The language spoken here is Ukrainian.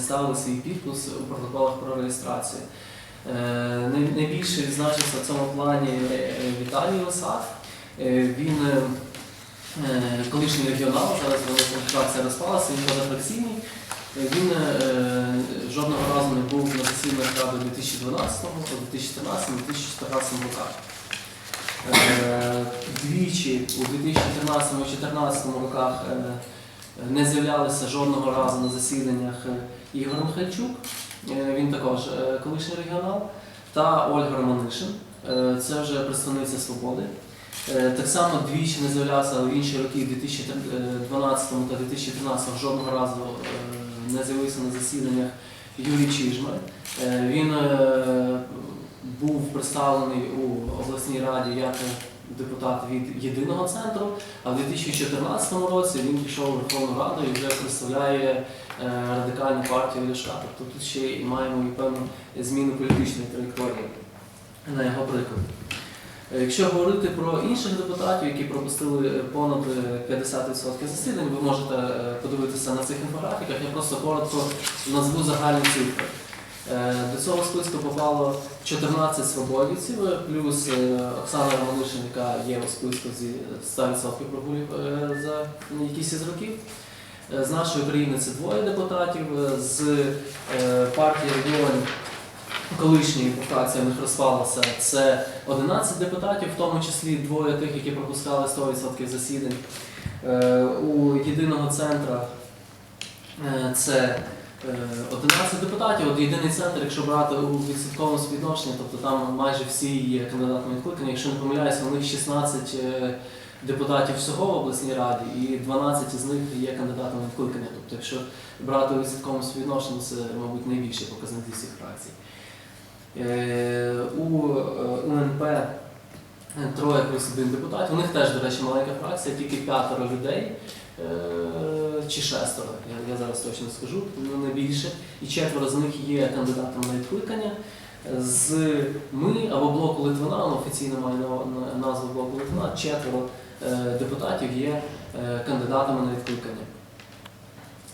ставили свій підпис у протоколах про реєстрацію. Е, Найбільше відзначився в цьому плані е, Віталій Лисак. Е, Він колишній регіонал, зараз фракція розпалася, він позафракційний. Він жодного разу не був на засіданнях ради у 2012, у 2013, 2014 роках. Двічі у 2013-2014 роках не з'являлися жодного разу на засіданнях е, Ігор Михальчук, е, він також е, колишній регіонал, та Ольга Романишин, це вже представниця свободи. Так само двічі не з'являвся в інші роки, в 2012 та 2013 жодного разу не з'явився на засіданнях Юрій Чижмар. Він був представлений у обласній раді як депутат від єдиного центру, а в 2014 році він пішов у Верховну Раду і вже представляє е, радикальну партію Ляшка. Тобто тут ще й маємо і певну зміну політичної траєкторії на його прикладі. Е, Якщо говорити про інших депутатів, які пропустили понад е, 50% засідань, ви можете подивитися на цих інфографіках. Я просто коротко назву загальні цифри. Е, До цього списку попало 14 свободівців, плюс е, Оксана Романишин, яка є у списку зі 100% прогулів е, за якісь із років. З нашої країни це двоє депутатів, з партії регіонів колишньої фракції в них розпалася. Це 11 депутатів, в тому числі двоє тих, які пропускали 100% засідань. У єдиного центра це 11 депутатів. От єдиний центр, якщо брати у відсотковому співвідношенні, тобто там майже всі є кандидатами відкликання. Якщо не помиляюся, у них 16 е, депутатів всього в обласній раді, і 12 з них є кандидатами відкликання. Тобто, якщо брати у відсотковому співвідношенні, це, мабуть, найбільший показник зі всіх фракцій. Е, У е, УНП троє плюс один депутат. У них теж, до речі, маленька фракція, тільки п'ятеро людей е, чи шестеро, я, зараз точно скажу, ну не більше. І четверо з них є кандидатами на відкликання. З ми або блоку Литвина, офіційно має на- на- назву блоку Литвина, четверо е, депутатів є е, кандидатами на відкликання.